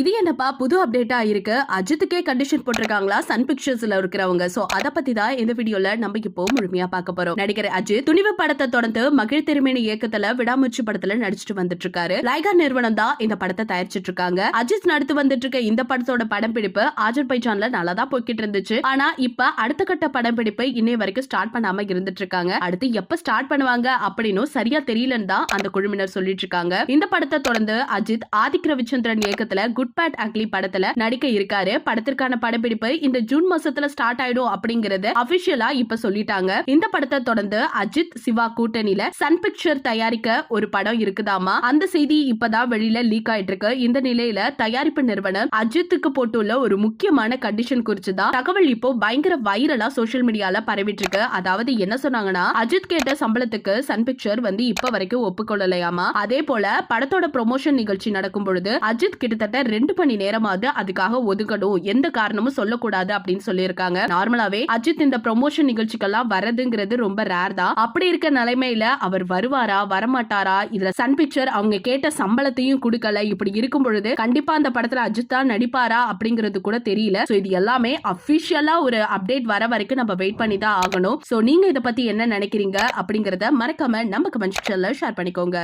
இது என்னப்பா புது அப்டேட்டா இருக்கு? அஜித்துக்கே கண்டிஷன் போட்டிருக்காங்களா? சன் பிக்சர்ஸ்ல இருக்கிறவங்க. சோ அத பத்தி தான் இந்த வீடியோல நம்ம இப்போ முழுமையா பார்க்க போறோம். நடிகர் அஜித் துணிவு படத்தை தொடர்ந்து மகிழ் திருமணி இயக்கத்துல விடாமுயற்சி படத்துல நடிச்சிட்டு வந்துட்டு இருக்காரு லைகா நிறுவனம் தான் இந்த படத்தை தயாரிச்சிட்டு இருக்காங்க அஜித் நடித்து வந்துட்டு இருக்க இந்த படத்தோட படம்பிடிப்பு ஆஜர் பைஜான்ல நல்லா தான் போய்கிட்டு இருந்துச்சு. ஆனா இப்ப அடுத்த கட்ட படப்பிடிப்பு இன்னை வரைக்கும் ஸ்டார்ட் பண்ணாம இருந்துட்டு இருக்காங்க அடுத்து எப்ப ஸ்டார்ட் பண்ணுவாங்க அப்படின்னு சரியா தெரியலன்னு தான் அந்த குழுவினர் சொல்லிட்டு இருக்காங்க இந்த படத்தை தொடர்ந்து அஜித் ஆதிக் ரவிச்சந்திரன் இயக்கத்துல குட் பேட் அக்லி படத்துல நடிக்க இருக்காரு. படத்திற்கான படப்பிடிப்பு இந்த ஜூன் மாசத்துல ஸ்டார்ட் ஆயிடும் அப்படிங்கறது அபிஷியலா இப்ப சொல்லிட்டாங்க. இந்த படத்தை தொடர்ந்து அஜித் சிவா கூட்டணியில சன் பிக்சர் தயாரிக்க ஒரு படம் இருக்குதாமா? அந்த செய்தி இப்பதான் வெளியில லீக் ஆயிட்டு இருக்கு இந்த நிலையில தயாரிப்பு நிறுவனம் அஜித்துக்கு போட்டுள்ள ஒரு முக்கியமான கண்டிஷன் குறித்து தான் தகவல் இப்போ பயங்கர வைரலா சோசியல் மீடியால பரவிட்டு இருக்கு அதாவது என்ன சொன்னாங்கன்னா அஜித் கேட்ட சம்பளத்துக்கு சன் பிக்சர் வந்து இப்ப வரைக்கும் ஒப்புக்கொள்ளலையாமா? அதே போல படத்தோட ப்ரொமோஷன் நிகழ்ச்சி நடக்கும் பொழுது அஜித் கிட்டத்தட்ட ரெண்டு மணி நேரமாவது அதுக்காக ஒதுக்கணும் எந்த காரணமும் சொல்லக்கூடாது அப்படின்னு சொல்லியிருக்காங்க. நார்மலாவே அஜித் இந்த ப்ரொமோஷன் நிகழ்ச்சிக்கெல்லாம் வரதுங்கிறது ரொம்ப ரேர் தான். அப்படி இருக்க நிலைமையில அவர் வருவாரா வரமாட்டாரா? இதுல சன் பிக்சர் அவங்க கேட்ட சம்பளத்தையும் கொடுக்கல. இப்படி இருக்கும் பொழுது கண்டிப்பா அந்த படத்துல அஜித் தான் நடிப்பாரா அப்படிங்கிறது கூட தெரியல. சோ இது எல்லாமே அபிஷியலா ஒரு அப்டேட் வர வரைக்கும் நம்ம வெயிட் பண்ணி தான் ஆகணும். சோ நீங்க இதை பத்தி என்ன நினைக்கிறீங்க அப்படிங்கறத மறக்காம நம்ம கமெண்ட் செக்ஷன்ல ஷேர் பண்ணிக்கோங்க.